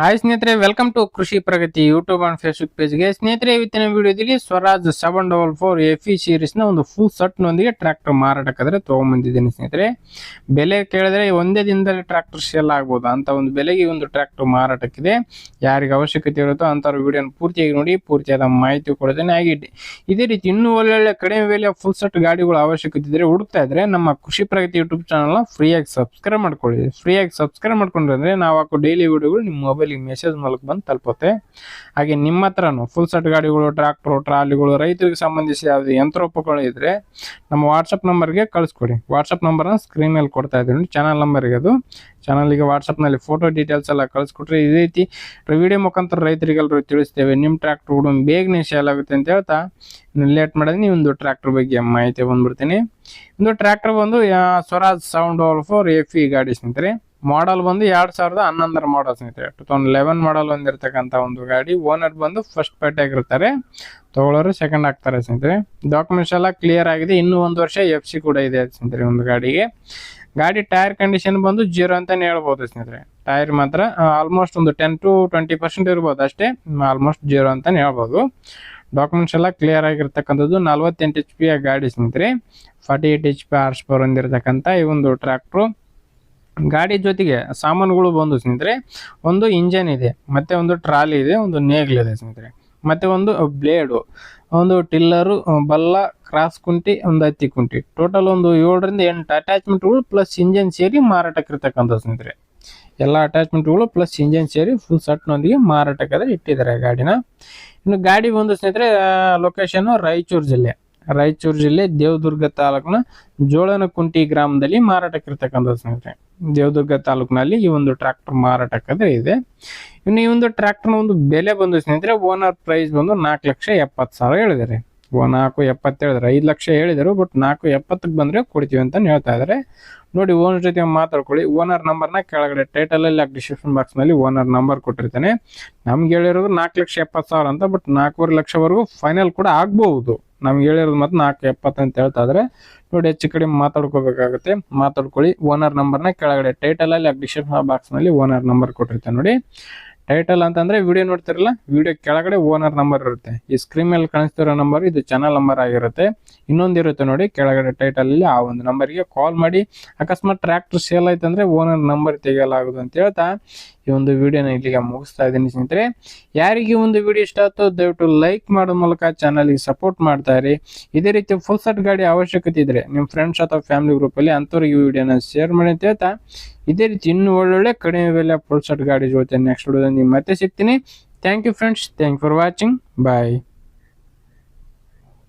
Hi ಸ್ನೇಹಿತರೆ welcome to Krishi Pragati YouTube and Facebook ಪೇಜ್ಗೆ ಸ್ನೇಹಿತರೆ, ಇವತ್ತಿನ ವಿಡಿಯೋದಲ್ಲಿ Swaraj seven double four F E ಸೀರೀಸ್ನ ಒಂದು ಫುಲ್ ಸಟ್ನೊಂದಿಗೆ ಟ್ರ್ಯಾಕ್ಟರ್ ಮಾರಾಟಕ್ಕಾದ್ರೆ ತೊಗೊಂಬಂದಿದ್ದೀನಿ ಸ್ನೇಹಿತರೆ. ಬೆಲೆ ಕೇಳಿದ್ರೆ ಒಂದೇ ದಿನದಲ್ಲಿ ಟ್ರ್ಯಾಕ್ಟರ್ ಸೆಲ್ ಆಗ್ಬೋದು ಅಂತ ಒಂದು ಬೆಲೆಗೆ ಒಂದು ಟ್ರ್ಯಾಕ್ಟರ್ ಮಾರಾಟಕ್ಕಿದೆ. ಯಾರಿಗೆ ಅವಶ್ಯಕತೆ ಇರುತ್ತೋ ಅಂಥವ್ರ ವಿಡಿಯೋನ ಪೂರ್ತಿಯಾಗಿ ನೋಡಿ, ಪೂರ್ತಿಯಾದ ಮಾಹಿತಿ ಕೊಡ್ತೇನೆ. ಹಾಗೆ ಇದೇ ರೀತಿ ಇನ್ನೂ ಒಳ್ಳೊಳ್ಳೆ ಕಡಿಮೆ ಬೆಲೆಯ ಫುಲ್ ಸೆಟ್ ಗಾಡಿಗಳ ಅವಶ್ಯಕತೆ ಇದ್ರೆ ಹುಡುಕ್ತಾ ಇದ್ರೆ ನಮ್ಮ ಕೃಷಿ ಪ್ರಗತಿ ಯೂಟ್ಯೂಬ್ ಚಾನಲ್ನ ಫ್ರೀಯಾಗಿ ಸಬ್ಸ್ಕ್ರೈಬ್ ಮಾಡ್ಕೊಳ್ಳಿ. ಫ್ರೀಯಾಗಿ ಸಬ್ಸ್ಕ್ರೈಬ್ ಮಾಡ್ಕೊಂಡ್ರೆ ನಾವು ಹಾಕೋ ಡೈಲಿ ವಿಡಿಯೋಗಳು ನಿಮ್ಮ ಮೆಸೇಜ್ ಮೂಲಕ ಬಂದು ತಲುಪುತ್ತೆ. ಹಾಗೆ ನಿಮ್ಮ ಹತ್ರನೂ ಫುಲ್ ಸೆಟ್ ಗಾಡಿಗಳು ಟ್ರಾಕ್ಟರ್ ಟ್ರಾಲಿಗಳು, ರೈತರಿಗೆ ಸಂಬಂಧಿಸಿ ಯಾವುದೇ ಯಂತ್ರೋಪಕರಣ ಇದ್ರೆ ನಮ್ಮ ವಾಟ್ಸಪ್ ನಂಬರ್ಗೆ ಕಳಿಸ್ಕೊಡಿ. ವಾಟ್ಸಪ್ ನಂಬರ್ನ ಸ್ಕ್ರೀನ್ ಮೇಲೆ ಕೊಡ್ತಾ ಇದ್ದೀನಿ. ಚಾನಲ್ ನಂಬರ್ಗೆ ಅದು. ಚಾನಲ್ಗೆ ವಾಟ್ಸಪ್ನಲ್ಲಿ ಫೋಟೋ ಡೀಟೇಲ್ಸ್ ಎಲ್ಲ ಕಳಿಸ್ಕೊಟ್ರೆ ಇದೇ ರೀತಿ ವಿಡಿಯೋ ಮುಖಾಂತರ ರೈತರಿಗೆಲ್ಲರೂ ತಿಳಿಸ್ತೇವೆ. ನಿಮ್ಮ ಟ್ರ್ಯಾಕ್ಟರ್ ಬೇಗನೆ ಸೇಲ್ ಆಗುತ್ತೆ ಅಂತ ಹೇಳ್ತಾ ಲೇಟ್ ಮಾಡಿದ್ರೆ ನೀವು ಒಂದು ಟ್ರ್ಯಾಕ್ಟರ್ ಬಗ್ಗೆ ಮಾಹಿತಿ ಬಂದ್ಬಿಡ್ತೀನಿ ಒಂದು ಟ್ರ್ಯಾಕ್ಟರ್ ಬಂದು Swaraj sound all four F E ಗಾಡಿ ಸ್ನೇಹಿತರೆ. ಮಾಡಲ್ ಬಂದು ಎರಡ್ ಸಾವಿರದ ಹನ್ನೊಂದರ ಮಾಡಲ್ ಸ್ನೇಹಿತರೆ. ಟೂ ತೌಸಂಡ್ ಲೆವೆನ್ ಮಾಡಲ್ ಬಂದಿರತಕ್ಕಂತ ಒಂದು ಗಾಡಿ. ಓನರ್ ಬಂದು ಫಸ್ಟ್ ಪೇಟೆ ಆಗಿರ್ತಾರೆ ತಗೊಳ್ಳೋರು ಸೆಕೆಂಡ್ ಆಗ್ತಾರೆ ಸ್ನೇಹಿತರೆ. ಡಾಕ್ಯುಮೆಂಟ್ಸ್ ಎಲ್ಲ ಕ್ಲಿಯರ್ ಆಗಿದೆ. ಇನ್ನೂ ಒಂದು ವರ್ಷ ಎಫ್ ಸಿ ಕೂಡ ಇದೆ ಸ್ನೇಹಿತರೆ ಒಂದು ಗಾಡಿಗೆ. ಗಾಡಿ ಟೈರ್ ಕಂಡೀಷನ್ ಬಂದು ಜೀರೋ ಅಂತಾನೆ ಹೇಳ್ಬೋದು ಸ್ನೇಹಿತರೆ. ಟೈರ್ ಮಾತ್ರ ಆಲ್ಮೋಸ್ಟ್ ಒಂದು ಟೆನ್ ಟು ಟ್ವೆಂಟಿ ಪರ್ಸೆಂಟ್ ಇರ್ಬೋದು ಅಷ್ಟೇ. ಆಲ್ಮೋಸ್ಟ್ ಜೀರೋ ಅಂತಾನೆ ಹೇಳ್ಬೋದು. ಡಾಕ್ಯುಮೆಂಟ್ಸ್ ಎಲ್ಲ ಕ್ಲಿಯರ್ ಆಗಿರ್ತಕ್ಕಂಥದ್ದು ನಲ್ವತ್ತೆಂಟು ಎಚ್ ಪಿ ಗಾಡಿ ಸ್ನೇಹಿತರೆ. Forty eight H P horse power ಹೊಂದಿರತಕ್ಕಂಥ ಈ ಒಂದು ಟ್ರ್ಯಾಕ್ಟ್ರು ಗಾಡಿ ಜೊತೆಗೆ ಸಾಮಾನುಗಳು ಬಂದು ಸ್ನೇಹಿತರೆ, ಒಂದು ಇಂಜನ್ ಇದೆ, ಮತ್ತೆ ಒಂದು ಟ್ರಾಲಿ ಇದೆ, ಒಂದು ನೇಗ್ಲ್ ಇದೆ ಸ್ನೇಹಿತರೆ. ಮತ್ತೆ ಒಂದು ಬ್ಲೇಡು ಒಂದು ಟಿಲ್ಲರು ಬಲ್ಲ ಕ್ರಾಸ್ ಕುಂಟಿ, ಒಂದು ಹತ್ತಿ ಕುಂಟಿ. ಟೋಟಲ್ ಒಂದು ಏಳರಿಂದ ಎಂಟು ಅಟ್ಯಾಚ್ಮೆಂಟ್ಗಳು ಪ್ಲಸ್ ಇಂಜನ್ ಸೇರಿ ಮಾರಾಟಕ್ಕೆ ಇರ್ತಕ್ಕಂಥ ಸ್ನೇಹಿತರೆ. ಎಲ್ಲ ಅಟ್ಯಾಚ್ಮೆಂಟ್ಗಳು ಪ್ಲಸ್ ಇಂಜನ್ ಸೇರಿ ಫುಲ್ ಸಟ್ನೊಂದಿಗೆ ಮಾರಾಟಕ್ಕೆ ಇಟ್ಟಿದ್ದಾರೆ ಗಾಡಿನ. ಇನ್ನು ಗಾಡಿ ಬಂದು ಸ್ನೇಹಿತರೆ ಲೊಕೇಶನ್ ರಾಯಚೂರು ಜಿಲ್ಲೆ. ರಾಯಚೂರು ಜಿಲ್ಲೆ ದೇವದುರ್ಗ ತಾಲೂಕಿನ ಜೋಳನಕುಂಟಿ ಗ್ರಾಮದಲ್ಲಿ ಮಾರಾಟಕ್ಕೆ ಇರ್ತಕ್ಕಂಥ ಸ್ನೇಹಿತರೆ. ದೇವದುರ್ಗ ತಾಲೂಕಿನಲ್ಲಿ ಈ ಒಂದು ಟ್ರ್ಯಾಕ್ಟರ್ ಮಾರಾಟಕ್ಕೆ ಇದೆ. ಇನ್ನು ಈ ಒಂದು ಟ್ರ್ಯಾಕ್ಟರ್ನ ಒಂದು ಬೆಲೆ ಬಂದು ಸ್ನೇಹಿತರೆ, ಓನರ್ ಪ್ರೈಸ್ ಬಂದು ನಾಲ್ಕು ಲಕ್ಷ ಎಪ್ಪತ್ತು ಸಾವಿರ ಹೇಳಿದ್ದಾರೆ. ನಾಲ್ಕು ಎಪ್ಪತ್ತು ಹೇಳಿದ್ರು ಐದು ಲಕ್ಷ ಹೇಳಿದರು, ಬಟ್ ನಾಲ್ಕು ಎಪ್ಪತ್ತಕ್ಕೆ ಬಂದರೆ ಕೊಡ್ತೀವಿ ಅಂತ ಹೇಳ್ತಾ ಇದ್ದಾರೆ. ನೋಡಿ, ಓನರ್ ಜೊತೆ ಮಾತಾಡ್ಕೊಳ್ಳಿ. ಓನರ್ ನಂಬರ್ನ ಕೆಳಗಡೆ ಟೈಟಲಲ್ಲಿ ಡಿಸ್ಕ್ರಿಪ್ಷನ್ ಬಾಕ್ಸ್ನಲ್ಲಿ ಓನರ್ ನಂಬರ್ ಕೊಟ್ಟಿರ್ತಾನೆ. ನಮ್ಗೆ ಹೇಳಿರೋದು ನಾಲ್ಕು ಲಕ್ಷ ಎಪ್ಪತ್ತು ಸಾವಿರ ಅಂತ, ಬಟ್ ನಾಲ್ಕೂವರೆ ಲಕ್ಷವರೆಗೂ ಫೈನಲ್ ಕೂಡ ಆಗ್ಬಹುದು. ನಮ್ಗೆ ಹೇಳಿರೋದು ಮತ್ತೆ ನಾಲ್ಕು ಎಪ್ಪತ್ತು ಅಂತ ಹೇಳ್ತಾ ಇದ್ರೆ. ನೋಡಿ ಹೆಚ್ಚು ಕಡಿಮೆ ಮಾತಾಡ್ಕೋಬೇಕಾಗುತ್ತೆ. ಮಾತಾಡ್ಕೊಳ್ಳಿ. ಓನರ್ ನಂಬರ್ನ ಕೆಳಗಡೆ ಟೈಟಲಲ್ಲಿ ಡಿಸ್ಕ್ರಿಪ್ಷನ್ ಬಾಕ್ಸ್ನಲ್ಲಿ ಓನರ್ ನಂಬರ್ ಕೊಟ್ಟಿರ್ತೇನೆ ನೋಡಿ. ಟೈಟಲ್ ಅಂತಂದ್ರೆ ವಿಡಿಯೋ ನೋಡ್ತಿರಲ್ಲ? ವಿಡಿಯೋ ಕೆಳಗಡೆ ಓನರ್ ನಂಬರ್ ಇರುತ್ತೆ. ಈ ಸ್ಕ್ರೀನ್ ಮೇಲೆ ಕಾಣಿಸ್ತಿರೋ ನಂಬರ್ ಇದು ಚಾನಲ್ ನಂಬರ್ ಆಗಿರುತ್ತೆ. ಇನ್ನೊಂದಿರುತ್ತೆ ನೋಡಿ, ಕೆಳಗಡೆ ಟೈಟಲ್ ಅಲ್ಲಿ ಆ ಒಂದು ನಂಬರ್ಗೆ ಕಾಲ್ ಮಾಡಿ. ಅಕಸ್ಮಾತ್ ಟ್ರ್ಯಾಕ್ಟರ್ ಸೇಲ್ ಆಯ್ತು ಅಂದ್ರೆ ಓನರ್ ನಂಬರ್ ತೆಗೆಯಲಾಗುದು ಅಂತ ಹೇಳ್ತಾ ಈ ಒಂದು ವಿಡಿಯೋನ ಇಲ್ಲಿಗೆ ಮುಗಿಸ್ತಾ ಇದ್ದೀನಿ ಸ್ನೇಹಿತರೆ. ಯಾರಿಗೆ ಒಂದು ವಿಡಿಯೋ ಇಷ್ಟ ಆಯ್ತೋ ದಯವಿಟ್ಟು ಲೈಕ್ ಮಾಡೋ ಮೂಲಕ ಚಾನಲ್ಗೆ ಸಪೋರ್ಟ್ ಮಾಡ್ತಾ ಇರಿ. ಇದೇ ರೀತಿ ಫುಲ್ ಸೆಟ್ ಗಾಡಿ ಅವಶ್ಯಕತೆ ಇದ್ರೆ ನಿಮ್ಮ ಫ್ರೆಂಡ್ಸ್ ಅಥವಾ ಫ್ಯಾಮಿಲಿ ಗ್ರೂಪಲ್ಲಿ ಅಂಥವ್ರಿಗೆ ಈ ವಿಡಿಯೋನ ಶೇರ್ ಮಾಡಿ ಅಂತ ಹೇಳ್ತಾ. ಇದೇ ರೀತಿ ಇನ್ನೂ ಒಳ್ಳೊಳ್ಳೆ ಕಡಿಮೆ ಬೆಲೆ ಫುಲ್ ಸೆಟ್ ಗಾಡಿ ಜೊತೆ ನೆಕ್ಸ್ಟ್ ವಿಡಿಯೋದಲ್ಲಿ ಮತ್ತೆ ಸಿಗ್ತೀನಿ thank you friends thank for watching bye